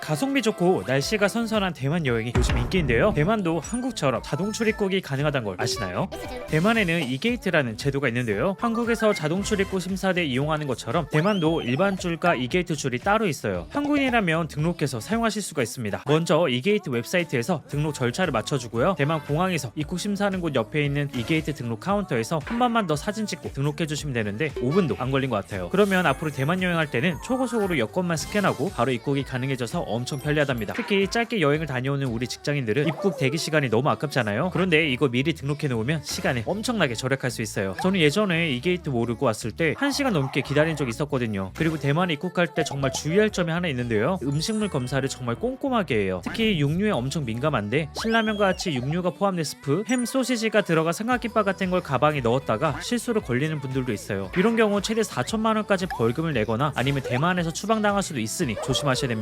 가성비 좋고 날씨가 선선한 대만 여행이 요즘 인기인데요. 대만도 한국처럼 자동 출입국이 가능하다는 걸 아시나요? 대만에는 이게이트라는 제도가 있는데요. 한국에서 자동 출입국 심사대 이용하는 것처럼 대만도 일반 줄과 이게이트 줄이 따로 있어요. 한국인이라면 등록해서 사용하실 수가 있습니다. 먼저 이게이트 웹사이트에서 등록 절차를 맞춰주고요. 대만 공항에서 입국 심사하는 곳 옆에 있는 이게이트 등록 카운터에서 한 번만 더 사진 찍고 등록해 주시면 되는데 5분도 안 걸린 것 같아요. 그러면 앞으로 대만 여행할 때는 초고속으로 여권만 스캔하고 바로 입국이 가능해져서 엄청 편리하답니다. 특히 짧게 여행을 다녀오는 우리 직장인들은 입국 대기 시간이 너무 아깝잖아요. 그런데 이거 미리 등록해 놓으면 시간을 엄청나게 절약할 수 있어요. 저는 예전에 이게이트 모르고 왔을 때 1시간 넘게 기다린 적이 있었거든요. 그리고 대만에 입국할 때 정말 주의할 점이 하나 있는데요. 음식물 검사를 정말 꼼꼼하게 해요. 특히 육류에 엄청 민감한데 신라면과 같이 육류가 포함된 스프, 햄, 소시지가 들어가 삼각김밥 같은 걸 가방에 넣었다가 실수로 걸리는 분들도 있어요. 이런 경우 최대 4천만 원까지 벌금을 내거나 아니면 대만에서 추방당할 수도 있으니 조심하셔야 됩니다.